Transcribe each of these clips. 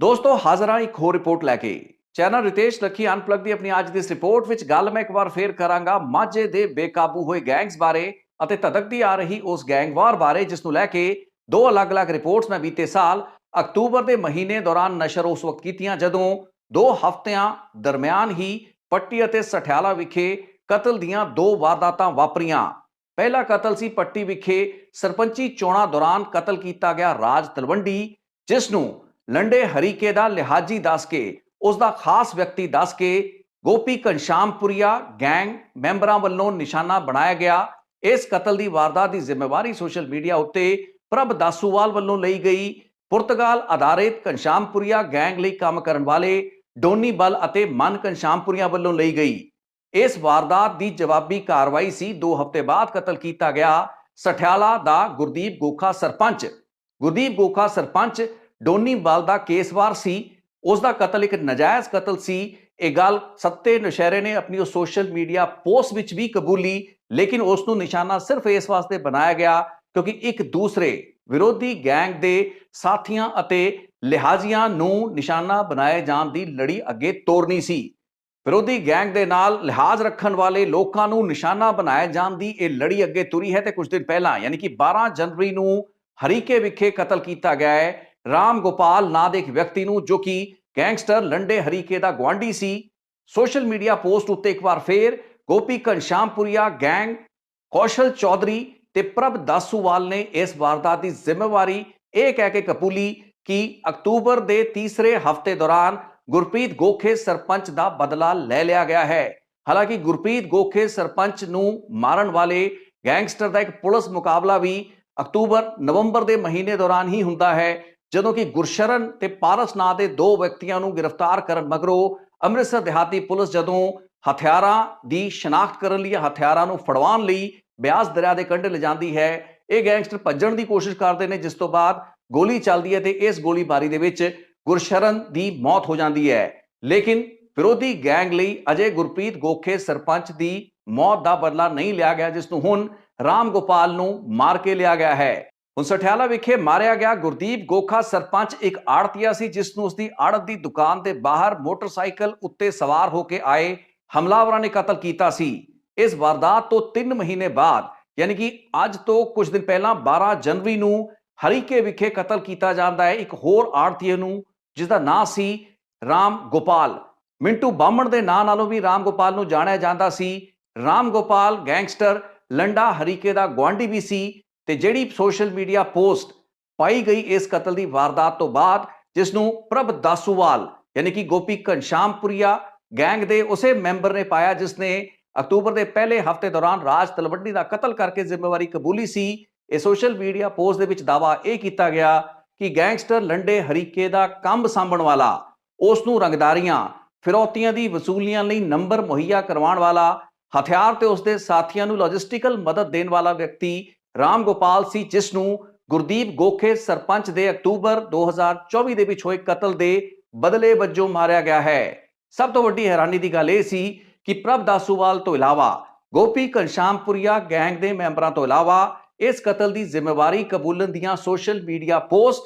ਦੋਸਤੋ, ਹਾਜ਼ਰ ਹਾਂ ਇੱਕ ਹੋਰ ਰਿਪੋਰਟ ਲੈ ਕੇ। ਚੈਨਲ ਰਿਤੇਸ਼ ਲੱਖੀ ਅਨਪਲਗ ਦੀ ਆਪਣੀ ਅੱਜ ਦੀ ਇਸ ਰਿਪੋਰਟ ਵਿੱਚ ਗੱਲ ਮੈਂ ਇੱਕ ਵਾਰ ਫੇਰ ਕਰਾਂਗਾ ਮਾਝੇ ਦੇ ਬੇਕਾਬੂ ਹੋਏ ਗੈਂਗਸ ਬਾਰੇ ਅਤੇ ਧੜਕਦੀ ਆ ਰਹੀ ਉਸ ਗੈਂਗਵਾਰ ਬਾਰੇ, ਜਿਸ ਨੂੰ ਲੈ ਕੇ ਦੋ ਅਲੱਗ-ਅਲੱਗ ਰਿਪੋਰਟਸ ਮੈਂ ਬੀਤੇ ਸਾਲ ਅਕਤੂਬਰ ਦੇ ਮਹੀਨੇ ਦੌਰਾਨ ਨਸ਼ਰ ਉਸ ਵਕਤ ਕੀਤੀਆਂ, ਜਦੋਂ ਦੋ ਹਫ਼ਤਿਆਂ ਦਰਮਿਆਨ ਹੀ ਪੱਟੀ ਅਤੇ ਸਠਿਆਲਾ ਵਿਖੇ ਕਤਲ ਦੀਆਂ ਦੋ ਵਾਰਦਾਤਾਂ ਵਾਪਰੀਆਂ। ਪਹਿਲਾ ਕਤਲ ਸੀ ਪੱਟੀ ਵਿਖੇ ਸਰਪੰਚੀ ਚੋਣਾਂ ਦੌਰਾਨ ਕਤਲ ਕੀਤਾ ਗਿਆ ਰਾਜ ਤਲਵੰਡੀ, ਜਿਸ ਨੂੰ ਲੰਡੇ ਹਰੀਕੇ ਦਾ ਲਿਹਾਜੀ ਦੱਸ ਕੇ ਉਸ ਦਾ ਖਾਸ ਵਿਅਕਤੀ ਦੱਸ ਕੇ, ਗੋਪੀ ਘਨਸ਼ਾਮਪੁਰੀਆ ਗੈਂਗ ਮੈਂਬਰਾਂ ਵੱਲੋਂ ਨਿਸ਼ਾਨਾ ਬਣਾਇਆ ਗਿਆ। ਇਸ ਕਤਲ ਦੀ ਵਾਰਦਾਤ ਦੀ ਜ਼ਿੰਮੇਵਾਰੀ ਸੋਸ਼ਲ ਮੀਡੀਆ ਉੱਤੇ ਪ੍ਰਭ ਦਾਸੂਵਾਲ ਵੱਲੋਂ ਲਈ ਗਈ। ਪੁਰਤਗਾਲ ਆਧਾਰਿਤ ਘਨਸ਼ਾਮਪੁਰੀਆ ਗੈਂਗ ਲਈ ਕੰਮ ਕਰਨ ਵਾਲੇ ਡੋਨੀ ਬਲ ਅਤੇ ਮਨ ਘਨਸ਼ਾਮਪੁਰੀਆ ਵੱਲੋਂ ਲਈ ਗਈ। ਇਸ ਵਾਰਦਾਤ ਦੀ ਜਵਾਬੀ ਕਾਰਵਾਈ ਸੀ। 2 ਹਫ਼ਤੇ ਬਾਅਦ ਕਤਲ ਕੀਤਾ ਗਿਆ। ਸਠਿਆਲਾ ਦਾ ਗੁਰਦੀਪ ਗੋਖਾ ਸਰਪੰਚ। ਗੁਰਦੀਪ ਗੋਖਾ ਸਰਪੰਚ ਡੋਨੀ ਬਲ ਦਾ ਕੇਸਵਾਰ ਸੀ, ਉਸ ਦਾ ਕਤਲ ਇੱਕ ਨਜਾਇਜ਼ ਕਤਲ ਸੀ। ਇਹ ਗੱਲ ਸੱਤੇ ਨਸ਼ਹਿਰੇ ਨੇ ਆਪਣੀ ਉਹ ਸੋਸ਼ਲ ਮੀਡੀਆ ਪੋਸਟ ਵਿੱਚ ਵੀ ਕਬੂਲੀ, ਲੇਕਿਨ ਉਸ ਨੂੰ ਨਿਸ਼ਾਨਾ ਸਿਰਫ ਇਸ ਵਾਸਤੇ ਬਣਾਇਆ ਗਿਆ ਕਿਉਂਕਿ ਇੱਕ ਦੂਸਰੇ ਵਿਰੋਧੀ ਗੈਂਗ ਦੇ ਸਾਥੀਆਂ ਅਤੇ ਲਿਹਾਜ਼ੀਆਂ ਨੂੰ ਨਿਸ਼ਾਨਾ ਬਣਾਏ ਜਾਣ ਦੀ ਲੜੀ ਅੱਗੇ ਤੋਰਨੀ ਸੀ। ਵਿਰੋਧੀ ਗੈਂਗ ਦੇ ਨਾਲ ਲਿਹਾਜ਼ ਰੱਖਣ ਵਾਲੇ ਲੋਕਾਂ ਨੂੰ ਨਿਸ਼ਾਨਾ ਬਣਾਏ ਜਾਣ ਦੀ ਇਹ ਲੜੀ ਅੱਗੇ ਤੁਰੀ ਹੈ ਤੇ ਕੁਝ ਦਿਨ ਪਹਿਲਾਂ, ਯਾਨੀ ਕਿ 12 ਜਨਵਰੀ ਨੂੰ ਹਰੀਕੇ ਵਿਖੇ ਕਤਲ ਕੀਤਾ ਗਿਆ ਹੈ। ਰਾਮ ਗੋਪਾਲ ਨਾਂ ਦੇ ਇੱਕ ਵਿਅਕਤੀ ਨੂੰ ਜੋ ਕਿ ਗੈਂਗਸਟਰ ਲੰਡੇ ਹਰੀਕੇ ਦਾ ਗਵਾਂਢੀ ਸੀ, ਸੋਸ਼ਲ ਮੀਡੀਆ ਪੋਸਟ ਉੱਤੇ ਇੱਕ ਵਾਰ ਫੇਰ ਗੋਪੀ ਘਨਸ਼ਾਮਪੁਰੀਆ ਗੈਂਗ ਕੌਸ਼ਲ ਚੌਧਰੀ ਤੇ ਪ੍ਰਭ ਦਾਸੂਵਾਲ ਨੇ ਇਸ ਵਾਰਦਾਤ ਦੀ ਜ਼ਿੰਮੇਵਾਰੀ ਇਹ ਕਹਿ ਕੇ ਕਪੂਲੀ ਕਿ ਅਕਤੂਬਰ ਦੇ ਤੀਸਰੇ ਹਫ਼ਤੇ ਦੌਰਾਨ ਗੁਰਪ੍ਰੀਤ ਗੋਖੇ ਸਰਪੰਚ ਦਾ ਬਦਲਾ ਲੈ ਲਿਆ ਗਿਆ ਹੈ। ਹਾਲਾਂਕਿ ਗੁਰਪ੍ਰੀਤ ਗੋਖੇ ਸਰਪੰਚ ਨੂੰ ਮਾਰਨ ਵਾਲੇ ਗੈਂਗਸਟਰ ਦਾ ਇੱਕ ਪੁਲਿਸ ਮੁਕਾਬਲਾ ਵੀ ਅਕਤੂਬਰ, ਨਵੰਬਰ ਦੇ ਮਹੀਨੇ ਦੌਰਾਨ ਹੀ ਹੁੰਦਾ ਹੈ। ਜਦੋਂ ਕਿ ਗੁਰਸ਼ਰਨ ਤੇ ਪਾਰਸ ਨਾਂ ਦੇ ਦੋ ਵਿਅਕਤੀਆਂ ਨੂੰ ਗ੍ਰਿਫਤਾਰ ਕਰਨ ਮਗਰੋਂ ਅੰਮ੍ਰਿਤਸਰ ਦਿਹਾਤੀ ਪੁਲਿਸ ਜਦੋਂ ਹਥਿਆਰਾਂ ਦੀ ਸ਼ਨਾਖਤ ਕਰਨ ਲਈ ਹਥਿਆਰਾਂ ਨੂੰ ਫੜਵਾਉਣ ਲਈ ਬਿਆਸ ਦਰਿਆ ਦੇ ਕੰਢੇ ਲਿਜਾਂਦੀ ਹੈ, ਇਹ ਗੈਂਗਸਟਰ ਭੱਜਣ ਦੀ ਕੋਸ਼ਿਸ਼ ਕਰਦੇ ਨੇ, ਜਿਸ ਤੋਂ ਬਾਅਦ ਗੋਲੀ ਚੱਲਦੀ ਹੈ ਤੇ ਇਸ ਗੋਲੀਬਾਰੀ ਦੇ ਵਿੱਚ ਗੁਰਸ਼ਰਨ ਦੀ ਮੌਤ ਹੋ ਜਾਂਦੀ ਹੈ। ਲੇਕਿਨ ਵਿਰੋਧੀ ਗੈਂਗ ਲਈ ਅਜੇ ਗੁਰਪ੍ਰੀਤ ਗੋਖੇ ਸਰਪੰਚ ਦੀ ਮੌਤ ਦਾ ਬਦਲਾ ਨਹੀਂ ਲਿਆ ਗਿਆ, ਜਿਸ ਨੂੰ ਹੁਣ ਰਾਮ ਗੋਪਾਲ ਨੂੰ ਮਾਰ ਕੇ ਲਿਆ ਗਿਆ ਹੈ। ਹੁਣ ਸਠਿਆਲਾ ਵਿਖੇ ਮਾਰਿਆ ਗਿਆ ਗੁਰਦੀਪ ਗੋਖਾ ਸਰਪੰਚ ਇੱਕ ਆੜਤੀਆ ਸੀ ਜਿਸ ਨੂੰ ਉਸਦੀ ਆੜਤ ਦੀ ਦੁਕਾਨ ਦੇ ਬਾਹਰ ਮੋਟਰਸਾਈਕਲ ਉੱਤੇ ਸਵਾਰ ਹੋ ਕੇ ਆਏ ਹਮਲਾਵਰਾਂ ਨੇ ਕਤਲ ਕੀਤਾ ਸੀ। ਇਸ ਵਾਰਦਾਤ ਤੋਂ 3 ਮਹੀਨੇ ਬਾਅਦ, ਯਾਨੀ ਕਿ ਅੱਜ ਤੋਂ ਕੁਝ ਦਿਨ ਪਹਿਲਾਂ 12 ਜਨਵਰੀ ਨੂੰ ਹਰੀਕੇ ਵਿਖੇ ਕਤਲ ਕੀਤਾ ਜਾਂਦਾ ਹੈ। ਇੱਕ ਹੋਰ ਆੜਤੀਏ ਨੂੰ ਜਿਸ ਦਾ ਨਾਂ ਸੀ ਰਾਮ ਗੋਪਾਲ। ਮਿੰਟੂ ਬਾਹਮਣ ਦੇ ਨਾਂ ਨਾਲੋਂ ਵੀ ਰਾਮ ਗੋਪਾਲ ਨੂੰ ਜਾਣਿਆ ਜਾਂਦਾ ਸੀ। ਰਾਮ ਗੋਪਾਲ ਗੈਂਗਸਟਰ, ਲੰਡਾ ਹਰੀਕੇ ਦਾ ਗਵਾਂਢੀ ਵੀ ਸੀ। ਤੇ ਜਿਹੜੀ ਸੋਸ਼ਲ ਮੀਡੀਆ ਪੋਸਟ ਪਾਈ ਗਈ ਇਸ ਕਤਲ ਦੀ ਵਾਰਦਾਤ ਤੋਂ ਬਾਅਦ ਜਿਸ ਨੂੰ ਪ੍ਰਭ ਦਾਸੂਵਾਲ, ਯਾਨੀ ਕਿ ਗੋਪੀ ਘਨਸ਼ਾਮਪੁਰੀਆ ਗੈਂਗ ਦੇ ਉਸੇ ਮੈਂਬਰ ਨੇ ਪਾਇਆ ਜਿਸ ਨੇ ਅਕਤੂਬਰ ਦੇ ਪਹਿਲੇ ਹਫ਼ਤੇ ਦੌਰਾਨ ਰਾਜ ਤਲਵੰਡੀ ਦਾ ਕਤਲ ਕਰਕੇ ਜ਼ਿੰਮੇਵਾਰੀ ਕਬੂਲੀ ਸੀ, ਇਹ ਸੋਸ਼ਲ ਮੀਡੀਆ ਪੋਸਟ ਦੇ ਵਿੱਚ ਦਾਵਾ ਇਹ ਕੀਤਾ ਗਿਆ ਕਿ ਗੈਂਗਸਟਰ ਲੰਡੇ ਹਰੀਕੇ ਦਾ ਕੰਮ ਸਾਂਭਣ ਵਾਲਾ ਉਸ ਨੂੰ ਰੰਗਦਾਰੀਆਂ, ਫਿਰੌਤੀਆਂ ਦੀ ਵਸੂਲੀਆਂ ਲਈ ਨੰਬਰ ਮੁਹੱਈਆ ਕਰਵਾਉਣ ਵਾਲਾ, ਹਥਿਆਰ ਤੇ ਉਸ ਦੇ ਸਾਥੀਆਂ ਨੂੰ ਲੌਜਿਸਟਿਕਲ ਮਦਦ ਦੇਣ ਵਾਲਾ ਵਿਅਕਤੀ ਰਾਮ ਗੋਪਾਲ ਸੀ, ਜਿਸ ਨੂੰ ਗੁਰਦੀਪ ਗੋਖੇ ਸਰਪੰਚ ਦੇ ਅਕਤੂਬਰ 2024 ਦੇ ਵਿੱਚ ਹੋਏ ਕਤਲ ਦੇ ਬਦਲੇ ਵਜੋਂ ਮਾਰਿਆ ਗਿਆ ਹੈ। ਸਭ ਤੋਂ ਵੱਡੀ ਹੈਰਾਨੀ ਦੀ ਗੱਲ ਇਹ ਸੀ ਕਿ ਪ੍ਰਭ ਦਾਸੂਵਾਲ ਤੋਂ ਇਲਾਵਾ ਗੋਪੀ ਘਨਸ਼ਾਮਪੁਰੀਆ ਗੈਂਗ ਦੇ ਮੈਂਬਰਾਂ ਤੋਂ ਇਲਾਵਾ ਇਸ ਕਤਲ ਦੀ ਜ਼ਿੰਮੇਵਾਰੀ ਕਬੂਲਣ ਦੀਆਂ ਸੋਸ਼ਲ ਮੀਡੀਆ ਪੋਸਟ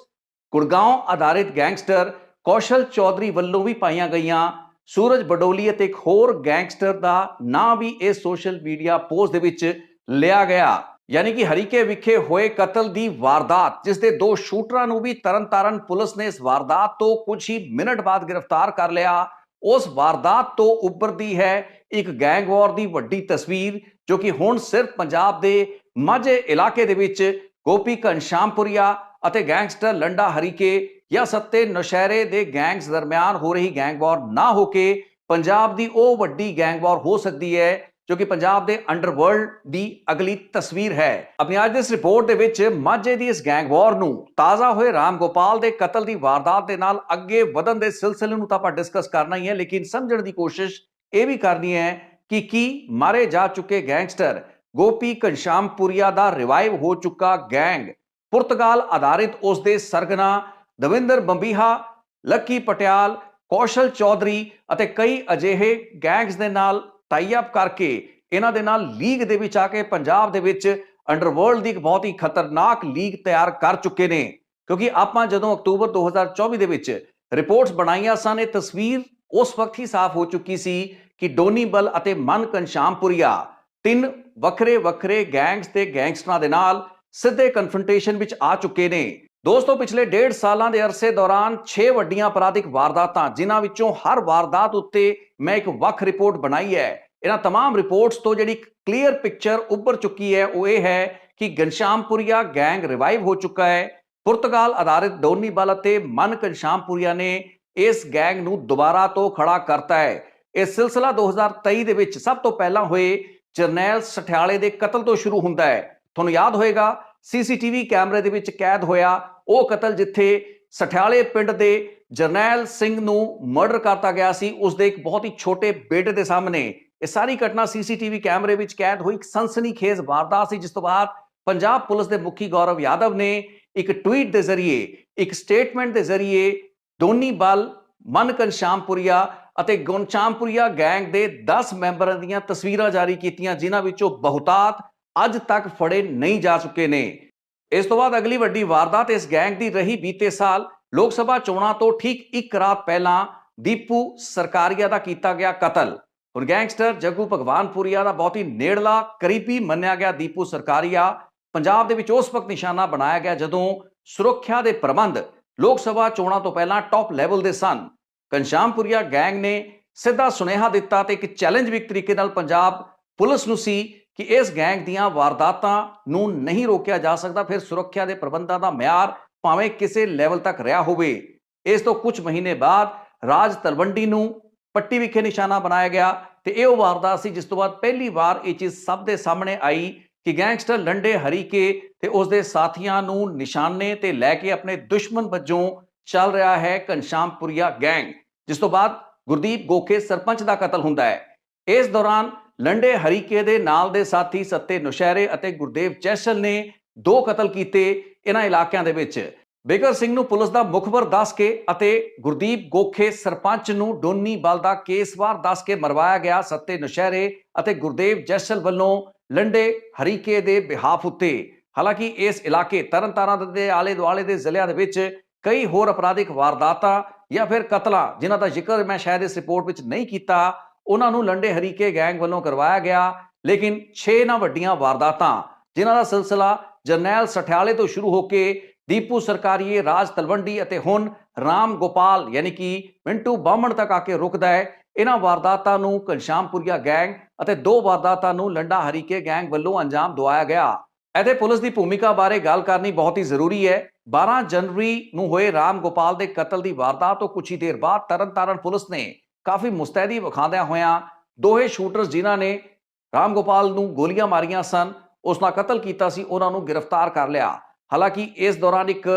ਗੁੜਗਾਉਂ ਆਧਾਰਿਤ ਗੈਂਗਸਟਰ ਕੌਸ਼ਲ ਚੌਧਰੀ ਵੱਲੋਂ ਵੀ ਪਾਈਆਂ ਗਈਆਂ। ਸੂਰਜ ਬਡੋਲੀ ਅਤੇ ਇੱਕ ਹੋਰ ਗੈਂਗਸਟਰ ਦਾ ਨਾਂ ਵੀ ਇਸ ਸੋਸ਼ਲ ਮੀਡੀਆ ਪੋਸਟ ਦੇ ਵਿੱਚ ਲਿਆ ਗਿਆ। ਯਾਨੀ ਕਿ ਹਰੀਕੇ ਵਿਖੇ ਹੋਏ ਕਤਲ ਦੀ ਵਾਰਦਾਤ, ਜਿਸ ਦੇ ਦੋ ਸ਼ੂਟਰਾਂ ਨੂੰ ਵੀ ਤਰਨਤਾਰਨ ਪੁਲਿਸ ਨੇ ਇਸ ਵਾਰਦਾਤ ਤੋਂ ਕੁਝ ਹੀ ਮਿੰਟ ਬਾਅਦ ਗ੍ਰਿਫਤਾਰ ਕਰ ਲਿਆ। ਉਸ ਵਾਰਦਾਤ ਤੋਂ ਉੱਭਰਦੀ ਹੈ ਇੱਕ ਗੈਂਗ ਵਾਰ ਦੀ ਵੱਡੀ ਤਸਵੀਰ, ਜੋ ਕਿ ਹੁਣ ਸਿਰਫ ਪੰਜਾਬ ਦੇ ਮਾਝੇ ਇਲਾਕੇ ਦੇ ਵਿੱਚ ਗੋਪੀ ਘਨਸ਼ਾਮਪੁਰੀਆ ਅਤੇ ਗੈਂਗਸਟਰ ਲੰਡਾ ਹਰੀਕੇ ਜਾਂ ਸੱਤੇ ਨਸ਼ਹਿਰੇ ਦੇ ਗੈਂਗਸ ਦਰਮਿਆਨ ਹੋ ਰਹੀ ਗੈਂਗ ਵਾਰ ਨਾ ਹੋ ਕੇ ਪੰਜਾਬ ਦੀ ਉਹ ਵੱਡੀ ਗੈਂਗ ਵਾਰ ਹੋ ਸਕਦੀ ਹੈ ਜੋ ਕਿ ਪੰਜਾਬ ਦੇ ਅੰਡਰਵਰਲਡ ਦੀ ਅਗਲੀ ਤਸਵੀਰ ਹੈ। ਆਪਣੀ ਅੱਜ ਦੇ ਇਸ ਰਿਪੋਰਟ ਦੇ ਵਿੱਚ ਮਾਝੇ ਦੀ ਇਸ ਗੈਂਗ ਵਾਰ ਨੂੰ ਤਾਜ਼ਾ ਹੋਏ ਰਾਮ ਗੋਪਾਲ ਦੇ ਕਤਲ ਦੀ ਵਾਰਦਾਤ ਦੇ ਨਾਲ ਅੱਗੇ ਵਧਣ ਦੇ ਸਿਲਸਿਲੇ ਨੂੰ ਤਾਂ ਆਪਾਂ ਡਿਸਕਸ ਕਰਨਾ ਹੀ ਹੈ, ਲੇਕਿਨ ਸਮਝਣ ਦੀ ਕੋਸ਼ਿਸ਼ ਇਹ ਵੀ ਕਰਨੀ ਹੈ ਕਿ ਕੀ ਮਾਰੇ ਜਾ ਚੁੱਕੇ ਗੈਂਗਸਟਰ ਗੋਪੀ ਘਨਸ਼ਾਮਪੁਰੀਆ ਦਾ ਰਿਵਾਈਵ ਹੋ ਚੁੱਕਾ ਗੈਂਗ? ਪੁਰਤਗਾਲ ਆਧਾਰਿਤ ਉਸ ਦੇ ਸਰਗਨਾ ਦਵਿੰਦਰ ਬੰਬੀਹਾ, ਲੱਕੀ ਪਟਿਆਲ, ਕੌਸ਼ਲ ਚੌਧਰੀ ਅਤੇ ਕਈ ਅਜਿਹੇ ਗੈਂਗਸ ਦੇ ਨਾਲ ਟਾਈ ਅਪ ਕਰਕੇ ਇਹਨਾਂ ਦੇ ਨਾਲ ਲੀਗ ਦੇ ਵਿੱਚ ਆ ਕੇ ਪੰਜਾਬ ਦੇ ਵਿੱਚ ਅੰਡਰਵਰਲਡ ਦੀ ਇੱਕ ਬਹੁਤ ਹੀ ਖਤਰਨਾਕ ਲੀਗ ਤਿਆਰ ਕਰ ਚੁੱਕੇ ਨੇ। ਕਿਉਂਕਿ ਆਪਾਂ ਜਦੋਂ ਅਕਤੂਬਰ 2024 ਦੇ ਵਿੱਚ ਰਿਪੋਰਟਸ ਬਣਾਈਆਂ ਸਨ, ਇਹ ਤਸਵੀਰ ਉਸ ਵਕਤ ਹੀ ਸਾਫ਼ ਹੋ ਚੁੱਕੀ ਸੀ ਕਿ ਡੋਨੀ ਬਲ ਅਤੇ ਮਨ ਘਨਸ਼ਾਮਪੁਰੀਆ ਤਿੰਨ ਵੱਖਰੇ ਵੱਖਰੇ ਗੈਂਗਸ ਤੇ ਗੈਂਗਸਟਰਾਂ ਦੇ ਨਾਲ ਸਿੱਧੇ ਕਨਫਰੰਟੇਸ਼ਨ ਵਿੱਚ ਆ ਚੁੱਕੇ ਨੇ। ਦੋਸਤੋ ਪਿਛਲੇ ਡੇਢ ਸਾਲਾਂ ਦੇ ਅਰਸੇ ਦੌਰਾਨ 6 ਵੱਡੀਆਂ ਅਪਰਾਧਿਕ ਵਾਰਦਾਤਾਂ ਜਿਨ੍ਹਾਂ ਵਿੱਚੋਂ ਹਰ ਵਾਰਦਾਤ ਉੱਤੇ ਮੈਂ ਇੱਕ ਵੱਖ ਰਿਪੋਰਟ ਬਣਾਈ ਹੈ ਇਹਨਾਂ तमाम ਰਿਪੋਰਟਸ ਤੋਂ ਜਿਹੜੀ ਕਲੀਅਰ ਪਿਕਚਰ ਉੱਭਰ ਚੁੱਕੀ ਹੈ ਉਹ ਇਹ ਹੈ ਕਿ ਗਨਸ਼ਾਮਪੁਰੀਆ ਗੈਂਗ ਰਿਵਾਈਵ ਹੋ ਚੁੱਕਾ ਹੈ ਪੁਰਤਗਾਲ ਆਧਾਰਿਤ ਡੋਨੀ ਬਲ ਅਤੇ ਮਨ ਘਨਸ਼ਾਮਪੁਰੀਆ ਨੇ ਇਸ ਗੈਂਗ ਨੂੰ ਦੁਬਾਰਾ ਤੋਂ ਖੜਾ ਕਰਤਾ ਹੈ ਇਹ ਸਿਲਸਿਲਾ 2023 ਦੇ ਵਿੱਚ ਸਭ ਤੋਂ ਪਹਿਲਾਂ ਹੋਏ ਜਰਨੈਲ ਸਠਿਆਲੇ ਦੇ ਕਤਲ ਤੋਂ ਸ਼ੁਰੂ ਹੁੰਦਾ ਹੈ ਤੁਹਾਨੂੰ ਯਾਦ ਹੋਏਗਾ ਸੀਸੀਟੀਵੀ ਕੈਮਰੇ ਦੇ ਵਿੱਚ ਕੈਦ ਹੋਇਆ। ਉਹ ਕਤਲ ਜਿੱਥੇ ਸਠਿਆਲੇ ਪਿੰਡ ਦੇ ਜਰਨੈਲ ਸਿੰਘ ਨੂੰ ਮਰਡਰ ਕਰਤਾ ਗਿਆ ਸੀ ਉਸ ਦੇ ਇੱਕ ਬਹੁਤ ਹੀ ਛੋਟੇ ਬੇਟੇ ਦੇ ਸਾਹਮਣੇ। ਇਹ ਸਾਰੀ ਘਟਨਾ ਸੀਸੀਟੀਵੀ ਕੈਮਰੇ ਵਿੱਚ ਕੈਦ ਹੋਈ। ਇੱਕ ਸਨਸਨੀਖੇਜ਼ ਵਾਰਦਾਤ ਸੀ, ਜਿਸ ਤੋਂ ਬਾਅਦ ਪੰਜਾਬ ਪੁਲਿਸ ਦੇ ਮੁਖੀ ਗੌਰਵ ਯਾਦਵ ਨੇ ਇੱਕ ਟਵੀਟ ਦੇ ਜ਼ਰੀਏ, ਇੱਕ ਸਟੇਟਮੈਂਟ ਦੇ ਜ਼ਰੀਏ ਦੋਨੀ ਬਲ ਮਨ ਘਨਸ਼ਾਮਪੁਰੀਆ ਅਤੇ ਗੁਨਸ਼ਾਮਪੁਰੀਆ ਗੈਂਗ ਦੇ 10 ਮੈਂਬਰਾਂ ਦੀਆਂ ਤਸਵੀਰਾਂ ਜਾਰੀ ਕੀਤੀਆਂ, ਜਿਨ੍ਹਾਂ ਵਿੱਚੋਂ ਬਹੁਤਾਤ ਅੱਜ ਤੱਕ ਫੜੇ ਨਹੀਂ ਜਾ ਚੁੱਕੇ ਨੇ। ਇਸ ਤੋਂ ਬਾਅਦ ਅਗਲੀ ਵੱਡੀ ਵਾਰਦਾਤ ਇਸ ਗੈਂਗ ਦੀ ਰਹੀ ਬੀਤੇ ਸਾਲ। ਲੋਕ ਸਭਾ ਚੋਣਾਂ ਤੋਂ ਠੀਕ ਇੱਕ ਰਾਤ ਪਹਿਲਾਂ ਦੀਪੂ ਸਰਕਾਰੀਆ ਦਾ ਕੀਤਾ ਗਿਆ ਕਤਲ। ਹੁਣ ਗੈਂਗਸਟਰ ਜੱਗੂ ਭਗਵਾਨਪੁਰੀਆ ਦਾ ਬਹੁਤ ਹੀ ਨੇੜਲਾ ਕਰੀਬੀ ਮੰਨਿਆ ਗਿਆ ਦੀਪੂ ਸਰਕਾਰੀਆ। ਪੰਜਾਬ ਦੇ ਵਿੱਚ ਉਸ ਵਕਤ ਨਿਸ਼ਾਨਾ ਬਣਾਇਆ ਗਿਆ ਜਦੋਂ ਸੁਰੱਖਿਆ ਦੇ ਪ੍ਰਬੰਧ ਲੋਕ ਸਭਾ ਚੋਣਾਂ ਤੋਂ ਪਹਿਲਾਂ ਟੌਪ ਲੈਵਲ ਦੇ ਸਨ। ਘਨਸ਼ਾਮਪੁਰੀਆ ਗੈਂਗ ਨੇ ਸਿੱਧਾ ਸੁਨੇਹਾ ਦਿੱਤਾ ਤੇ ਇੱਕ ਚੈਲੰਜ ਵੀ ਇੱਕ ਤਰੀਕੇ ਨਾਲ ਪੰਜਾਬ ਪੁਲਿਸ ਨੂੰ ਸੀ ਕਿ ਇਸ ਗੈਂਗ ਦੀਆਂ ਵਾਰਦਾਤਾਂ ਨੂੰ ਨਹੀਂ ਰੋਕਿਆ ਜਾ ਸਕਦਾ, ਫਿਰ ਸੁਰੱਖਿਆ ਦੇ ਪ੍ਰਬੰਧਾਂ ਦਾ ਮਿਆਰ ਭਾਵੇਂ ਕਿਸੇ ਲੈਵਲ ਤੱਕ ਰਿਹਾ ਹੋਵੇ। ਇਸ ਤੋਂ ਕੁਝ ਮਹੀਨੇ ਬਾਅਦ ਰਾਜ ਤਲਵੰਡੀ ਨੂੰ ਪੱਟੀ ਵਿਖੇ ਨਿਸ਼ਾਨਾ ਬਣਾਇਆ ਗਿਆ ਤੇ ਇਹ ਉਹ ਵਾਰਦਾਤ ਸੀ ਜਿਸ ਤੋਂ ਬਾਅਦ ਪਹਿਲੀ ਵਾਰ ਇਹ ਚੀਜ਼ ਸਭ ਦੇ ਸਾਹਮਣੇ ਆਈ ਕਿ ਗੈਂਗਸਟਰ ਲੰਡੇ ਹਰੀਕੇ ਤੇ ਉਸ ਦੇ ਸਾਥੀਆਂ ਨੂੰ ਨਿਸ਼ਾਨੇ ਤੇ ਲੈ ਕੇ ਆਪਣੇ ਦੁਸ਼ਮਣ ਵਜੋਂ ਚੱਲ ਰਿਹਾ ਹੈ ਘਨਸ਼ਾਮਪੁਰੀਆ ਗੈਂਗ, ਜਿਸ ਤੋਂ ਬਾਅਦ ਗੁਰਦੀਪ ਗੋਖੇ ਸਰਪੰਚ ਦਾ ਕਤਲ ਹੁੰਦਾ ਹੈ। ਇਸ ਦੌਰਾਨ ਲੰਡੇ ਹਰੀਕੇ ਦੇ ਨਾਲ ਦੇ ਸਾਥੀ ਸੱਤੇ ਨੁਸ਼ਹਿਰੇ ਅਤੇ ਗੁਰਦੇਵ ਚੈਸਲ ਨੇ ਦੋ ਕਤਲ ਕੀਤੇ ਇਹਨਾਂ ਇਲਾਕਿਆਂ ਦੇ ਵਿੱਚ। ਬੇਗਰ ਸਿੰਘ ਨੂੰ ਪੁਲਿਸ ਦਾ ਮੁਖਬਰ ਦੱਸ ਕੇ ਅਤੇ ਗੁਰਦੀਪ ਗੋਖੇ ਸਰਪੰਚ ਨੂੰ ਡੋਨੀ ਬਲ ਦਾ ਕੇਸਵਾਰ ਦੱਸ ਕੇ ਮਰਵਾਇਆ ਗਿਆ ਸੱਤੇ ਨੁਸ਼ਹਿਰੇ ਅਤੇ ਗੁਰਦੇਵ ਜੈਸਲ ਵੱਲੋਂ ਲੰਡੇ ਹਰੀਕੇ ਦੇ ਬਿਹਾਫ ਉੱਤੇ। ਹਾਲਾਂਕਿ ਇਸ ਇਲਾਕੇ ਤਰਨਤਾਰਨ ਦੇ ਆਲੇ ਦੁਆਲੇ ਦੇ ਜ਼ਿਲ੍ਹਿਆਂ ਦੇ ਵਿੱਚ ਕਈ ਹੋਰ ਅਪਰਾਧਿਕ ਵਾਰਦਾਤਾਂ ਜਾਂ ਫਿਰ ਕਤਲਾਂ ਜਿਨ੍ਹਾਂ ਦਾ ਜ਼ਿਕਰ ਮੈਂ ਸ਼ਾਇਦ ਇਸ ਰਿਪੋਰਟ ਵਿੱਚ ਨਹੀਂ ਕੀਤਾ ਉਹਨਾਂ ਨੂੰ ਲੰਡੇ ਹਰੀਕੇ ਗੈਂਗ ਵੱਲੋਂ ਕਰਵਾਇਆ ਗਿਆ, ਲੇਕਿਨ 6 ਨਾ ਵੱਡੀਆਂ ਵਾਰਦਾਤਾਂ, ਜਿਨ੍ਹਾਂ ਦਾ ਸਿਲਸਿਲਾ ਜਰਨੈਲ ਸਠਿਆਲੇ ਤੋਂ ਸ਼ੁਰੂ ਹੋ ਕੇ ਦੀਪੂ ਸਰਕਾਰੀਏ, ਰਾਜ ਤਲਵੰਡੀ ਅਤੇ ਹੁਣ ਰਾਮ ਗੋਪਾਲ, ਯਾਨੀ ਕਿ ਮਿੰਟੂ ਬਾਹਮਣ ਤੱਕ ਆ ਕੇ ਰੁਕਦਾ ਹੈ, ਇਹਨਾਂ ਵਾਰਦਾਤਾਂ ਨੂੰ ਘਨਸ਼ਾਮਪੁਰੀਆ ਗੈਂਗ ਅਤੇ ਦੋ ਵਾਰਦਾਤਾਂ ਨੂੰ ਲੰਡਾ ਹਰੀਕੇ ਗੈਂਗ ਵੱਲੋਂ ਅੰਜਾਮ ਦਵਾਇਆ ਗਿਆ। ਇਹਦੇ ਪੁਲਿਸ ਦੀ ਭੂਮਿਕਾ ਬਾਰੇ ਗੱਲ ਕਰਨੀ ਬਹੁਤ ਹੀ ਜ਼ਰੂਰੀ ਹੈ। 12 ਜਨਵਰੀ ਨੂੰ ਹੋਏ ਰਾਮ ਗੋਪਾਲ ਦੇ ਕਤਲ ਦੀ ਵਾਰਦਾਤ ਤੋਂ ਕੁਝ ਹੀ ਦੇਰ ਬਾਅਦ ਤਰਨਤਾਰਨ ਪੁਲਿਸ ਨੇ ਕਾਫੀ ਮੁਸਤੈਦੀ ਵਿਖਾਉਂਦਿਆਂ ਹੋਇਆਂ ਦੋਹੇ ਸ਼ੂਟਰਸ ਜਿਨ੍ਹਾਂ ਨੇ ਰਾਮ ਗੋਪਾਲ ਨੂੰ ਗੋਲੀਆਂ ਮਾਰੀਆਂ ਸਨ, ਉਸ ਦਾ ਕਤਲ ਕੀਤਾ ਸੀ, ਉਹਨਾਂ ਨੂੰ ਗ੍ਰਿਫਤਾਰ ਕਰ ਲਿਆ। ਹਾਲਾਂਕਿ ਇਸ ਦੌਰਾਨ ਇੱਕ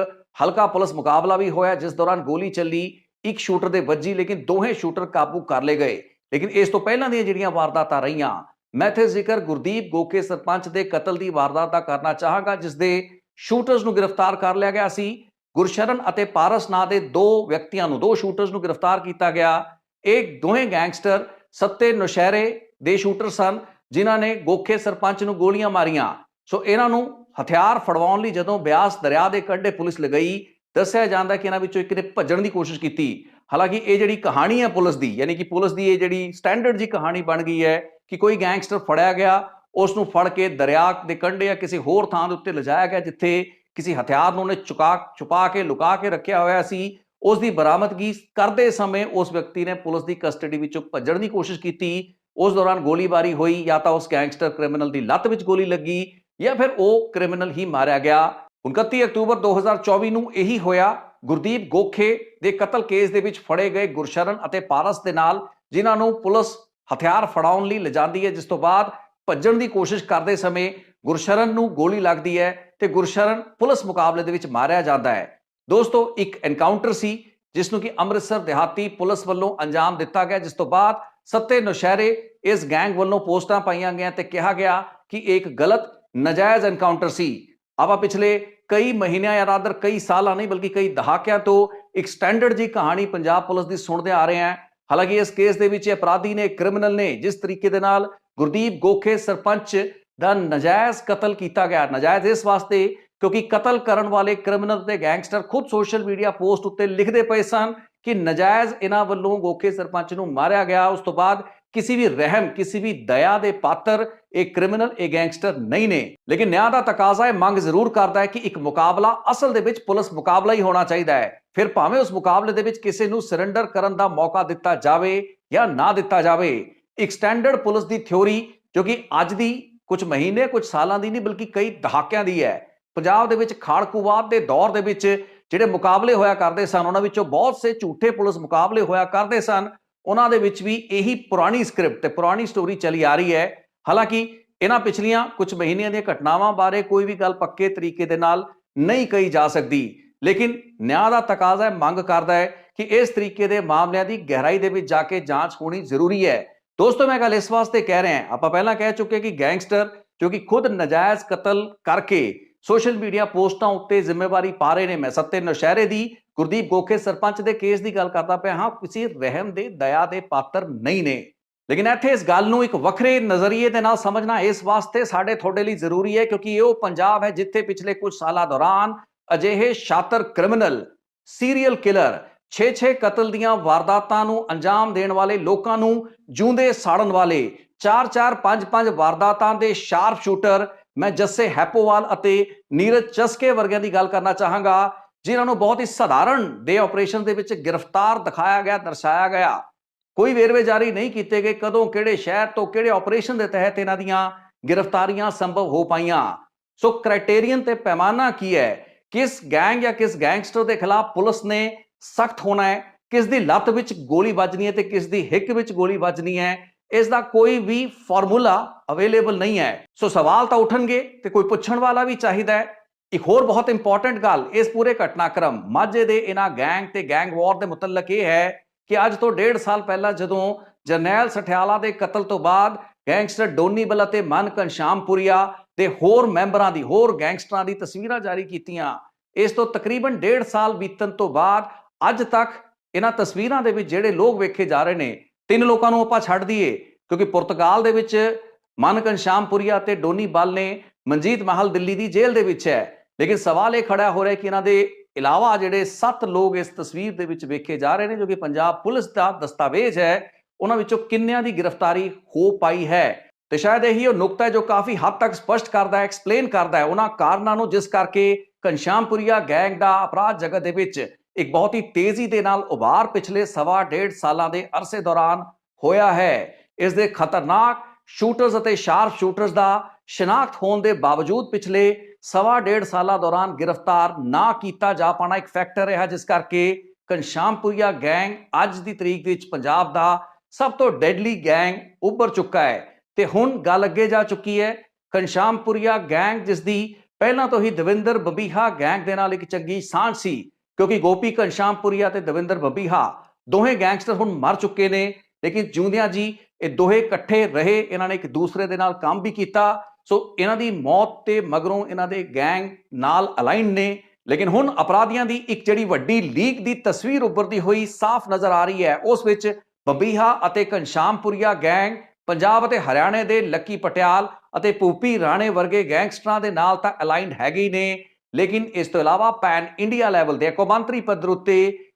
ਹਲਕਾ ਪੁਲਿਸ ਮੁਕਾਬਲਾ ਵੀ ਹੋਇਆ, ਜਿਸ ਦੌਰਾਨ ਗੋਲੀ ਚੱਲੀ, ਇੱਕ ਸ਼ੂਟਰ ਦੇ ਵੱਜੀ, ਲੇਕਿਨ ਦੋਹੇ ਸ਼ੂਟਰ ਕਾਬੂ ਕਰ ਲਏ ਗਏ। ਲੇਕਿਨ ਇਸ ਤੋਂ ਪਹਿਲਾਂ ਦੀਆਂ ਜਿਹੜੀਆਂ ਵਾਰਦਾਤਾਂ ਰਹੀਆਂ, ਮੈਂ ਇੱਥੇ ਜ਼ਿਕਰ ਗੁਰਦੀਪ ਗੋਕੇ ਸਰਪੰਚ ਦੇ ਕਤਲ ਦੀ ਵਾਰਦਾਤ ਦਾ ਕਰਨਾ ਚਾਹਾਂਗਾ, ਜਿਸ ਦੇ ਸ਼ੂਟਰਸ ਨੂੰ ਗ੍ਰਿਫਤਾਰ ਕਰ ਲਿਆ ਗਿਆ ਸੀ। ਗੁਰਸ਼ਰਨ ਅਤੇ ਪਾਰਸ ਨਾਂ ਦੇ ਦੋ ਵਿਅਕਤੀਆਂ ਨੂੰ, ਦੋ ਸ਼ੂਟਰਸ ਨੂੰ ਗ੍ਰਿਫਤਾਰ ਕੀਤਾ ਗਿਆ। ਇਹ ਦੋਵੇਂ ਗੈਂਗਸਟਰ ਸੱਤੇ ਨੁਸ਼ਹਿਰੇ ਦੇ ਸ਼ੂਟਰ ਸਨ, ਜਿਨ੍ਹਾਂ ਨੇ ਗੋਖੇ ਸਰਪੰਚ ਨੂੰ ਗੋਲੀਆਂ ਮਾਰੀਆਂ। ਸੋ ਇਹਨਾਂ ਨੂੰ ਹਥਿਆਰ ਫੜਵਾਉਣ ਲਈ ਜਦੋਂ ਬਿਆਸ ਦਰਿਆ ਦੇ ਕੰਢੇ ਪੁਲਿਸ ਲਗਾਈ, ਦੱਸਿਆ ਜਾਂਦਾ ਕਿ ਇਹਨਾਂ ਵਿੱਚੋਂ ਇੱਕ ਨੇ ਭੱਜਣ ਦੀ ਕੋਸ਼ਿਸ਼ ਕੀਤੀ। ਹਾਲਾਂਕਿ ਇਹ ਜਿਹੜੀ ਕਹਾਣੀ ਹੈ ਪੁਲਿਸ ਦੀ, ਯਾਨੀ ਕਿ ਪੁਲਿਸ ਦੀ ਇਹ ਜਿਹੜੀ ਸਟੈਂਡਰਡ ਜੀ ਕਹਾਣੀ ਬਣ ਗਈ ਹੈ ਕਿ ਕੋਈ ਗੈਂਗਸਟਰ ਫੜਿਆ ਗਿਆ ਉਸ ਨੂੰ ਫੜ ਕੇ ਦਰਿਆ ਦੇ ਕੰਢੇ ਜਾਂ ਕਿਸੇ ਹੋਰ ਥਾਂ ਦੇ ਉੱਤੇ ਲਿਜਾਇਆ ਗਿਆ, ਜਿੱਥੇ ਕਿਸੇ ਹਥਿਆਰ ਨੂੰ ਉਹਨੇ ਚੁਕਾ, ਛੁਪਾ ਕੇ, ਲੁਕਾ ਕੇ ਰੱਖਿਆ ਹੋਇਆ ਸੀ। ਉਸ ਦੀ ਬਰਾਮਦਗੀ ਕਰਦੇ ਸਮੇਂ ਉਸ ਵਿਅਕਤੀ ਨੇ ਪੁਲਿਸ ਦੀ ਕਸਟਡੀ ਵਿੱਚੋਂ ਭੱਜਣ ਦੀ ਕੋਸ਼ਿਸ਼ ਕੀਤੀ। ਉਸ ਦੌਰਾਨ ਗੋਲੀਬਾਰੀ ਹੋਈ ਜਾਂ ਤਾਂ ਉਸ ਗੈਂਗਸਟਰ ਕ੍ਰਿਮੀਨਲ ਦੀ ਲੱਤ ਵਿੱਚ ਗੋਲੀ ਲੱਗੀ ਜਾਂ ਫਿਰ ਉਹ ਕ੍ਰਿਮੀਨਲ ਹੀ ਮਾਰਿਆ ਗਿਆ। 29 ਅਕਤੂਬਰ 2024 ਨੂੰ ਇਹੀ ਹੋਇਆ। ਗੁਰਦੀਪ ਗੋਖੇ ਦੇ ਕਤਲ ਕੇਸ ਦੇ ਵਿੱਚ ਫੜੇ ਗਏ ਗੁਰਸ਼ਰਨ ਅਤੇ ਪਾਰਸ ਦੇ ਨਾਲ, ਜਿਨ੍ਹਾਂ ਨੂੰ ਪੁਲਿਸ ਹਥਿਆਰ ਫੜਾਉਣ ਲਈ ਲਿਜਾਂਦੀ ਹੈ, ਜਿਸ ਤੋਂ ਬਾਅਦ ਭੱਜਣ ਦੀ ਕੋਸ਼ਿਸ਼ ਕਰਦੇ ਸਮੇਂ ਗੁਰਸ਼ਰਨ ਨੂੰ ਗੋਲੀ ਲੱਗਦੀ ਹੈ ਤੇ ਗੁਰਸ਼ਰਨ ਪੁਲਿਸ ਮੁਕਾਬਲੇ ਦੇ ਵਿੱਚ ਮਾਰਿਆ ਜਾਂਦਾ ਹੈ। ਦੋਸਤੋ, ਇੱਕ ਐਨਕਾਊਂਟਰ ਸੀ ਜਿਸ ਨੂੰ ਕਿ ਅੰਮ੍ਰਿਤਸਰ ਦਿਹਾਤੀ ਪੁਲਿਸ ਵੱਲੋਂ ਅੰਜਾਮ ਦਿੱਤਾ ਗਿਆ, ਜਿਸ ਤੋਂ ਬਾਅਦ ਸੱਤੇ ਨੁਸ਼ਹਿਰੇ ਇਸ ਗੈਂਗ ਵੱਲੋਂ ਪੋਸਟਾਂ ਪਾਈਆਂ ਗਈਆਂ ਤੇ ਕਿਹਾ ਗਿਆ ਕਿ ਇਹ ਇੱਕ ਗਲਤ, ਨਜਾਇਜ਼ ਐਨਕਾਊਂਟਰ ਸੀ। ਆਪਾਂ ਪਿਛਲੇ ਕਈ ਮਹੀਨਿਆਂ ਜਾਂ ਰਾਦਰ ਕਈ ਸਾਲਾਂ ਨਹੀਂ, ਬਲਕਿ ਕਈ ਦਹਾਕਿਆਂ ਤੋਂ ਇੱਕ ਸਟੈਂਡਰਡ ਜੀ ਕਹਾਣੀ ਪੰਜਾਬ ਪੁਲਿਸ ਦੀ ਸੁਣਦੇ ਆ ਰਹੇ ਹਾਂ। ਹਾਲਾਂਕਿ ਇਸ ਕੇਸ ਦੇ ਵਿੱਚ ਅਪਰਾਧੀ ਨੇ ਕ੍ਰਿਮੀਨਲ ਨੇ, ਜਿਸ ਤਰੀਕੇ ਦੇ ਨਾਲ ਗੁਰਦੀਪ ਗੋਖੇ ਸਰਪੰਚ ਦਾ ਨਜਾਇਜ਼ ਕਤਲ ਕੀਤਾ ਗਿਆ। ਨਜਾਇਜ਼ ਇਸ ਵਾਸਤੇ ਕਿਉਂਕਿ ਕਤਲ ਕਰਨ ਵਾਲੇ ਕ੍ਰਿਮੀਨਲ ਤੇ ਗੈਂਗਸਟਰ ਖੁਦ ਸੋਸ਼ਲ ਮੀਡੀਆ ਪੋਸਟ ਉੱਤੇ ਲਿਖਦੇ ਪਏ ਸਨ ਕਿ ਨਜਾਇਜ਼ ਇਹਨਾਂ ਵੱਲੋਂ ਗੋਖੇ ਸਰਪੰਚ ਨੂੰ ਮਾਰਿਆ ਗਿਆ। ਉਸ ਤੋਂ ਬਾਅਦ ਕਿਸੇ ਵੀ ਰਹਿਮ, ਕਿਸੇ ਵੀ ਦਇਆ ਦੇ ਪਾਤਰ ਇਹ ਕ੍ਰਿਮੀਨਲ, ਇਹ ਗੈਂਗਸਟਰ ਨਹੀਂ ਨੇ। ਲੇਕਿਨ ਨਿਆਂ ਦਾ ਤਕਾਜ਼ਾ ਇਹ ਮੰਗ ਜ਼ਰੂਰ ਕਰਦਾ ਹੈ ਕਿ ਇੱਕ ਮੁਕਾਬਲਾ ਅਸਲ ਦੇ ਵਿੱਚ ਪੁਲਿਸ ਮੁਕਾਬਲਾ ਹੀ ਹੋਣਾ ਚਾਹੀਦਾ ਹੈ। ਫਿਰ ਭਾਵੇਂ ਉਸ ਮੁਕਾਬਲੇ ਦੇ ਵਿੱਚ ਕਿਸੇ ਨੂੰ ਸਰੈਂਡਰ ਕਰਨ ਦਾ ਮੌਕਾ ਦਿੱਤਾ ਜਾਵੇ ਜਾਂ ਨਾ ਦਿੱਤਾ ਜਾਵੇ, ਇੱਕ ਸਟੈਂਡਰਡ ਪੁਲਿਸ ਦੀ ਥਿਉਰੀ ਜੋ ਕਿ ਅੱਜ ਦੀ ਕੁਝ ਮਹੀਨੇ, ਕੁਝ ਸਾਲਾਂ ਦੀ ਨਹੀਂ ਬਲਕਿ ਕਈ ਦਹਾਕਿਆਂ ਦੀ ਹੈ। ਪੰਜਾਬ ਦੇ ਵਿੱਚ ਖਾੜਕੂਵਾਦ ਦੇ ਦੌਰ ਦੇ ਵਿੱਚ ਜਿਹੜੇ ਮੁਕਾਬਲੇ ਹੋਇਆ ਕਰਦੇ ਸਨ, ਉਹਨਾਂ ਵਿੱਚੋਂ ਬਹੁਤ ਸੇ ਝੂਠੇ ਪੁਲਿਸ ਮੁਕਾਬਲੇ ਹੋਇਆ ਕਰਦੇ ਸਨ। ਉਹਨਾਂ ਦੇ ਵਿੱਚ ਵੀ ਇਹੀ ਪੁਰਾਣੀ ਸਕ੍ਰਿਪਟ ਤੇ ਪੁਰਾਣੀ ਸਟੋਰੀ ਚੱਲੀ ਆ ਰਹੀ ਹੈ। ਹਾਲਾਂਕਿ ਇਹਨਾਂ ਪਿਛਲੀਆਂ ਕੁਝ ਮਹੀਨਿਆਂ ਦੀਆਂ ਘਟਨਾਵਾਂ ਬਾਰੇ ਕੋਈ ਵੀ ਗੱਲ ਪੱਕੇ ਤਰੀਕੇ ਦੇ ਨਾਲ ਨਹੀਂ ਕਹੀ ਜਾ ਸਕਦੀ। ਲੇਕਿਨ ਨਿਆਂ ਦਾ ਤਕਾਜ਼ਾ ਮੰਗ ਕਰਦਾ ਹੈ ਕਿ ਇਸ ਤਰੀਕੇ ਦੇ ਮਾਮਲਿਆਂ ਦੀ ਗਹਿਰਾਈ ਦੇ ਵਿੱਚ ਜਾ ਕੇ ਜਾਂਚ ਹੋਣੀ ਜ਼ਰੂਰੀ ਹੈ। ਦੋਸਤੋ, ਮੈਂ ਗੱਲ ਇਸ ਵਾਸਤੇ ਕਹਿ ਰਿਹਾ ਹਾਂ। ਆਪਾਂ ਪਹਿਲਾਂ ਕਹਿ ਚੁੱਕੇ ਕਿ ਗੈਂਗਸਟਰ ਜੋ ਕਿ ਖੁਦ ਨਜਾਇਜ਼ ਕਤਲ ਕਰਕੇ ਸੋਸ਼ਲ ਮੀਡੀਆ ਪੋਸਟਾਂ ਉੱਤੇ ਜ਼ਿੰਮੇਵਾਰੀ ਪਾ ਰਹੇ ਨੇ। ਮੈਂ ਸੱਤੇ ਨੌਸ਼ਹਿਰੇ ਦੀ ਗੁਰਦੀਪ ਗੋਖੇ, ਸਰਪੰਚ ਦੇ ਕੇਸ ਦੀ ਗੱਲ ਕਰਦਾ ਪਿਆ ਹਾਂ। ਕਿਸੇ ਰਹਿਮ ਦੇ ਦਇਆ ਦੇ ਪਾਤਰ ਨਹੀਂ ਨੇ। ਲੇਕਿਨ ਇੱਥੇ ਇਸ ਗੱਲ ਨੂੰ ਇੱਕ ਵੱਖਰੇ ਨਜ਼ਰੀਏ ਦੇ ਨਾਲ ਸਮਝਣਾ ਇਸ ਵਾਸਤੇ ਸਾਡੇ ਤੁਹਾਡੇ ਲਈ ਜ਼ਰੂਰੀ ਹੈ, ਕਿਉਂਕਿ ਇਹ ਉਹ ਪੰਜਾਬ ਹੈ ਜਿੱਥੇ ਪਿਛਲੇ ਕੁਝ ਸਾਲਾਂ ਦੌਰਾਨ ਅਜਿਹੇ ਸ਼ਾਤਰ ਕ੍ਰਿਮੀਨਲ, ਸੀਰੀਅਲ ਕਿਲਰ 6-6 ਕਤਲ ਦੀਆਂ ਵਾਰਦਾਤਾਂ ਨੂੰ ਅੰਜਾਮ ਦੇਣ ਵਾਲੇ ਲੋਕਾਂ ਨੂੰ ਜੂੰਦੇ ਸਾੜਨ ਵਾਲੇ 4-4 5-5 ਵਾਰਦਾਤਾਂ ਦੇ ਸ਼ਾਰਪ ਸ਼ੂਟਰ ਮੈਂ ਜੱਸੇ ਹੈਪੋਵਾਲ ਅਤੇ ਨੀਰਜ ਚਸਕੇ ਵਰਗਿਆਂ ਦੀ ਗੱਲ ਕਰਨਾ ਚਾਹਾਂਗਾ, ਜਿਨ੍ਹਾਂ ਨੂੰ ਬਹੁਤ ਹੀ ਸਧਾਰਨ ਦੇ ਆਪਰੇਸ਼ਨ ਦੇ ਵਿੱਚ ਗ੍ਰਿਫਤਾਰ ਦਿਖਾਇਆ ਗਿਆ, ਦਰਸਾਇਆ ਗਿਆ। ਕੋਈ ਵੇਰਵੇ ਜਾਰੀ ਨਹੀਂ ਕੀਤੇ ਗਏ, ਕਦੋਂ, ਕਿਹੜੇ ਸ਼ਹਿਰ ਤੋਂ ਕਿਹੜੇ ਆਪਰੇਸ਼ਨ ਦੇ ਤਹਿਤ ਇਹਨਾਂ ਦੀਆਂ ਗ੍ਰਿਫਤਾਰੀਆਂ ਸੰਭਵ ਹੋ ਪਾਈਆਂ? ਸੋ ਕ੍ਰਾਈਟੇਰੀਅਨ ਤੇ ਪੈਮਾਨਾ ਕੀ ਹੈ? ਕਿਸ ਗੈਂਗ ਜਾਂ ਕਿਸ ਗੈਂਗਸਟਰ ਦੇ ਖਿਲਾਫ ਪੁਲਿਸ ਨੇ ਸਖਤ ਹੋਣਾ ਹੈ? ਕਿਸ ਦੀ ਲੱਤ ਵਿੱਚ ਗੋਲੀ ਵੱਜਣੀ ਹੈ ਤੇ ਕਿਸ ਦੀ ਹਿੱਕ ਵਿੱਚ ਗੋਲੀ ਵੱਜਣੀ ਹੈ? ਇਸ ਦਾ ਕੋਈ ਵੀ ਫਾਰਮੂਲਾ ਅਵੇਲੇਬਲ ਨਹੀਂ ਹੈ। ਸੋ ਸਵਾਲ ਤਾਂ ਉਠਣਗੇ ਤੇ ਕੋਈ ਪੁੱਛਣ ਵਾਲਾ ਵੀ ਚਾਹੀਦਾ ਹੈ। ਇੱਕ ਹੋਰ ਬਹੁਤ ਇੰਪੋਰਟੈਂਟ ਗੱਲ, ਇਸ ਪੂਰੇ ਘਟਨਾਕ੍ਰਮ ਮਾਝੇ ਦੇ ਇਹਨਾਂ ਗੈਂਗ ਤੇ ਗੈਂਗ ਵਾਰ ਦੇ ਮੁਤਲਕ ਇਹ ਹੈ ਕਿ ਅੱਜ ਤੋਂ ਡੇਢ ਸਾਲ ਪਹਿਲਾਂ ਜਦੋਂ ਜਰਨੈਲ ਸਠਿਆਲਾ ਦੇ ਕਤਲ ਤੋਂ ਬਾਅਦ ਗੈਂਗਸਟਰ ਡੋਨੀ ਬਲ ਅਤੇ ਮਨ ਘਨਸ਼ਾਮਪੁਰੀਆ ਦੇ ਹੋਰ ਮੈਂਬਰਾਂ ਦੀ, ਹੋਰ ਗੈਂਗਸਟਰਾਂ ਦੀ ਤਸਵੀਰਾਂ ਜਾਰੀ ਕੀਤੀਆਂ। ਇਸ ਤੋਂ ਤਕਰੀਬਨ ਡੇਢ ਸਾਲ ਬੀਤਣ ਤੋਂ ਬਾਅਦ ਅੱਜ ਤੱਕ ਇਹਨਾਂ ਤਸਵੀਰਾਂ ਦੇ ਵਿੱਚ ਜਿਹੜੇ ਲੋਕ ਵੇਖੇ ਜਾ ਰਹੇ ਨੇ ਤਿੰਨ ਲੋਕਾਂ ਨੂੰ ਆਪਾਂ ਛੱਡ ਦਈਏ, ਕਿਉਂਕਿ ਪੁਰਤਗਾਲ ਦੇ ਵਿੱਚ ਮਨ ਘਨਸ਼ਾਮਪੁਰੀਆ ਤੇ ਡੋਨੀ ਬਲ ਨੇ ਮਨਜੀਤ ਮਹਲ ਦਿੱਲੀ ਦੀ ਜੇਲ੍ਹ ਦੇ ਵਿੱਚ ਹੈ। ਲੇਕਿਨ ਸਵਾਲ ਇਹ ਖੜਾ ਹੋ ਰਿਹਾ ਕਿ ਇਹਨਾਂ ਦੇ ਇਲਾਵਾ ਜਿਹੜੇ 7 ਲੋਕ ਇਸ ਤਸਵੀਰ ਦੇ ਵਿੱਚ ਵੇਖੇ ਜਾ ਰਹੇ ਨੇ, ਜੋ ਕਿ ਪੰਜਾਬ ਪੁਲਿਸ ਦਾ ਦਸਤਾਵੇਜ਼ ਹੈ, ਉਹਨਾਂ ਵਿੱਚੋਂ ਕਿੰਨਿਆਂ ਦੀ ਗ੍ਰਿਫਤਾਰੀ ਹੋ ਪਾਈ ਹੈ? ਤੇ ਸ਼ਾਇਦ ਇਹੀ ਉਹ ਨੁਕਤਾ ਹੈ ਜੋ ਕਾਫੀ ਹੱਦ ਤੱਕ ਸਪਸ਼ਟ ਕਰਦਾ ਹੈ ਐਕਸਪਲੇਨ ਕਰਦਾ ਹੈ ਉਹਨਾਂ ਕਾਰਨਾਂ ਨੂੰ, ਜਿਸ ਕਰਕੇ ਘਨਸ਼ਾਮਪੁਰੀਆ ਗੈਂਗ ਦਾ ਅਪਰਾਧ ਜਗਤ ਦੇ ਵਿੱਚ ਇੱਕ ਬਹੁਤ ਹੀ ਤੇਜ਼ੀ ਦੇ ਨਾਲ ਉਭਾਰ ਪਿਛਲੇ ਸਵਾ ਡੇਢ ਸਾਲਾਂ ਦੇ ਅਰਸੇ ਦੌਰਾਨ ਹੋਇਆ ਹੈ। ਇਸ ਦੇ ਖਤਰਨਾਕ ਸ਼ੂਟਰਸ ਅਤੇ ਸ਼ਾਰਪ ਸ਼ੂਟਰਸ ਦਾ ਸ਼ਨਾਖਤ ਹੋਣ ਦੇ ਬਾਵਜੂਦ ਪਿਛਲੇ ਸਵਾ ਡੇਢ ਸਾਲਾਂ ਦੌਰਾਨ ਗ੍ਰਿਫਤਾਰ ਨਾ ਕੀਤਾ ਜਾ ਪਾਣਾ ਇੱਕ ਫੈਕਟਰ ਰਿਹਾ, ਜਿਸ ਕਰਕੇ ਘਨਸ਼ਾਮਪੁਰੀਆ ਗੈਂਗ ਅੱਜ ਦੀ ਤਰੀਕ ਵਿੱਚ ਪੰਜਾਬ ਦਾ ਸਭ ਤੋਂ ਡੈਡਲੀ ਗੈਂਗ ਉੱਭਰ ਚੁੱਕਾ ਹੈ। ਤੇ ਹੁਣ ਗੱਲ ਅੱਗੇ ਜਾ ਚੁੱਕੀ ਹੈ। ਘਨਸ਼ਾਮਪੁਰੀਆ ਗੈਂਗ ਜਿਸ ਦੀ ਪਹਿਲਾਂ ਤੋਂ ਹੀ ਦਵਿੰਦਰ ਬਬੀਹਾ ਗੈਂਗ ਦੇ ਨਾਲ ਇੱਕ ਚੰਗੀ ਸਾਂਝ ਸੀ। ਕਿਉਂਕਿ ਗੋਪੀ ਘਨਸ਼ਾਮਪੁਰੀਆ ਤੇ ਦਵਿੰਦਰ ਬੱਬੀਹਾ ਦੋਹੇ ਗੈਂਗਸਟਰ ਹੁਣ ਮਰ ਚੁੱਕੇ ਨੇ, ਲੇਕਿਨ ਜਿਉਂਦਿਆਂ ਜੀ ਇਹ ਦੋਹੇ ਇਕੱਠੇ ਰਹੇ, ਇਹਨਾਂ ਨੇ ਇੱਕ ਦੂਸਰੇ ਦੇ ਨਾਲ ਕੰਮ ਵੀ ਕੀਤਾ। ਸੋ ਇਹਨਾਂ ਦੀ ਮੌਤ ਤੇ ਮਗਰੋਂ ਇਹਨਾਂ ਦੇ ਗੈਂਗ ਨਾਲ ਅਲਾਈਨਡ ਨੇ। ਲੇਕਿਨ ਹੁਣ ਅਪਰਾਧੀਆਂ ਦੀ ਇੱਕ ਜਿਹੜੀ ਵੱਡੀ ਲੀਕ ਦੀ ਤਸਵੀਰ ਉੱਭਰਦੀ ਹੋਈ ਸਾਫ਼ ਨਜ਼ਰ ਆ ਰਹੀ ਹੈ, ਉਸ ਵਿੱਚ ਬੱਬੀਹਾ ਅਤੇ ਘਨਸ਼ਾਮਪੁਰੀਆ ਗੈਂਗ ਪੰਜਾਬ ਅਤੇ ਹਰਿਆਣੇ ਦੇ ਲੱਕੀ ਪਟਿਆਲ ਅਤੇ ਪੂਪੀ ਰਾਣੇ ਵਰਗੇ ਗੈਂਗਸਟਰਾਂ ਦੇ ਨਾਲ ਤਾਂ ਅਲਾਈਨਡ ਹੈਗੇ ਹੀ ਨੇ। ਲੇਕਿਨ ਇਸ ਤੋਂ ਇਲਾਵਾ ਪੈਨ ਇੰਡੀਆ ਲੈਵਲ ਦੇ ਕੌਮਾਂਤਰੀ ਪੱਧਰ ਉੱਤੇ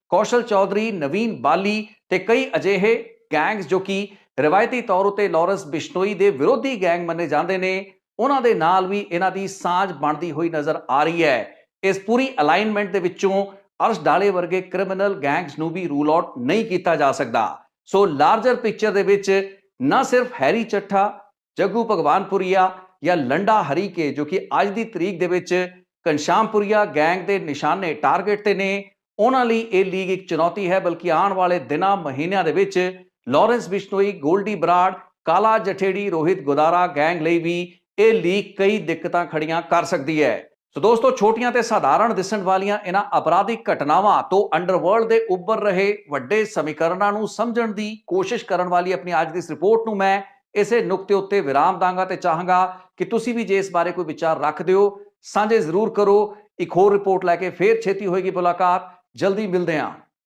ਕੌਸ਼ਲ ਚੌਧਰੀ ਨਵੀਨ ਬਾਲੀ ਤੇ ਕਈ ਅਜਿਹੇ ਗੈਂਗਸ ਜੋ ਕਿ ਰਵਾਇਤੀ ਤੌਰ ਉਤੇ ਲਾਰੈਂਸ ਬਿਸ਼ਨੋਈ ਦੇ ਵਿਰੋਧੀ ਗੈਂਗ ਮੰਨੇ ਜਾਂਦੇ ਨੇ, ਉਹਨਾਂ ਦੇ ਨਾਲ ਵੀ ਇਹਨਾਂ ਦੀ ਸਾਂਝ ਬਣਦੀ ਹੋਈ ਨਜ਼ਰ ਆ ਰਹੀ ਹੈ। ਇਸ ਪੂਰੀ ਅਲਾਈਨਮੈਂਟ ਦੇ ਵਿੱਚੋਂ ਅਰਸ਼ ਡਾਲੇ ਵਰਗੇ ਕ੍ਰਿਮੀਨਲ ਗੈਂਗਸ ਨੂੰ ਵੀ ਰੂਲ ਆਊਟ ਨਹੀਂ ਕੀਤਾ ਜਾ ਸਕਦਾ। ਸੋ ਲਾਰਜਰ ਪਿਕਚਰ ਦੇ ਵਿੱਚ ਨਾ ਸਿਰਫ ਹੈਰੀ ਚੱਠਾ, ਜੱਗੂ ਭਗਵਾਨਪੁਰੀਆ ਜਾਂ ਲੰਡਾ ਹਰੀਕੇ ਜੋ ਕਿ ਅੱਜ ਦੀ ਤਰੀਕ ਦੇ ਵਿੱਚ ਘਨਸ਼ਾਮਪੁਰੀਆ ਗੈਂਗ ਦੇ ਨਿਸ਼ਾਨੇ ਟਾਰਗੇਟ ਤੇ ਨੇ। ਉਹਨਾਂ ਲਈ ਇਹ ਲੀਗ ਇੱਕ ਚੁਣੌਤੀ ਹੈ, ਬਲਕਿ ਆਉਣ ਵਾਲੇ ਦਿਨਾਂ, ਮਹੀਨਿਆਂ ਦੇ ਵਿੱਚ ਲਾਰੈਂਸ ਬਿਸ਼ਨੋਈ, ਗੋਲਡੀ ਬਰਾੜ, ਕਾਲਾ ਜਠੇੜੀ, ਰੋਹਿਤ ਗੁਦਾਰਾ ਗੈਂਗ ਲਈ ਵੀ ਇਹ ਲੀਗ ਕਈ ਦਿੱਕਤਾਂ ਖੜੀਆਂ ਕਰ ਸਕਦੀ ਹੈ। ਸੋ ਦੋਸਤੋ, ਛੋਟੀਆਂ ਤੇ ਸਧਾਰਨ ਦਿਸਣ ਵਾਲੀਆਂ ਇਹਨਾਂ ਅਪਰਾਧਿਕ ਘਟਨਾਵਾਂ ਤੋਂ ਅੰਡਰਵਰਲਡ ਦੇ ਉੱਭਰ ਰਹੇ ਵੱਡੇ ਸਮੀਕਰਨਾਂ ਨੂੰ ਸਮਝਣ ਦੀ ਕੋਸ਼ਿਸ਼ ਕਰਨ ਵਾਲੀ ਆਪਣੀ ਅੱਜ ਦੀ ਇਸ ਰਿਪੋਰਟ ਨੂੰ ਮੈਂ ਇਸੇ ਨੁਕਤੇ ਉੱਤੇ ਵਿਰਾਮ ਦਾਂਗਾ ਤੇ ਚਾਹਾਂਗਾ ਕਿ ਤੁਸੀਂ ਵੀ ਜੇ ਇਸ ਬਾਰੇ ਕੋਈ ਵਿਚਾਰ ਰੱਖਦੇ ਹੋ ਸਾਂਝੇ ਜ਼ਰੂਰ ਕਰੋ। ਇੱਕ ਹੋਰ ਰਿਪੋਰਟ ਲੈ ਕੇ ਫੇਰ ਛੇਤੀ ਹੋਏਗੀ ਮੁਲਾਕਾਤ। ਜਲਦੀ ਮਿਲਦੇ ਹਾਂ।